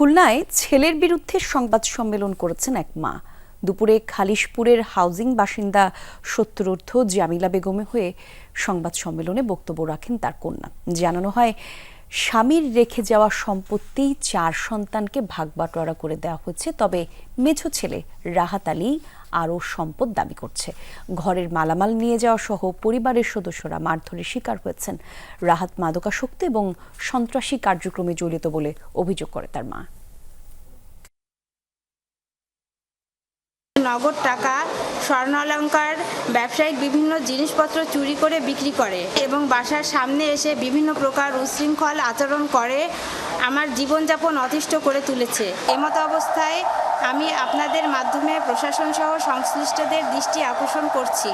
খুলনায় ছেলের বিরুদ্ধে সংবাদ সম্মেলন করেছেন এক মা। দুপুরে খালিশপুরের হাউজিং বাসিন্দা সত্তরূর্ধ জামিলা বেগমে হয়ে সংবাদ সম্মেলনে বক্তব্য রাখেন তার কন্যা। জানানো হয়, স্বামীর রেখে যাওয়া সম্পত্তি চার সন্তানকে ভাগ বাটোয়ারা করে দেওয়া হচ্ছে তবে মেঝো ছেলে রাহাত আলী আরও সম্পদ দাবি করছে। ঘরের মালামাল নিয়ে যাওয়া সহ পরিবারের সদস্যরা মারধরের শিকার হয়েছেন। রাহাত মাদকাসক্ত এবং সন্ত্রাসী কার্যক্রমে জড়িত বলে অভিযোগ করে তার মা। নগদ টাকা স্বর্ণালঙ্কার ব্যবসায়িক বিভিন্ন জিনিসপত্র চুরি করে বিক্রি করে এবং বাসার সামনে এসে বিভিন্ন প্রকার উশৃঙ্খল আচরণ করে আমার জীবনযাপন অতিষ্ঠ করে তুলেছে। এমত অবস্থায় আমি আপনাদের মাধ্যমে প্রশাসন সহ সংশ্লিষ্টদের দৃষ্টি আকর্ষণ করছি।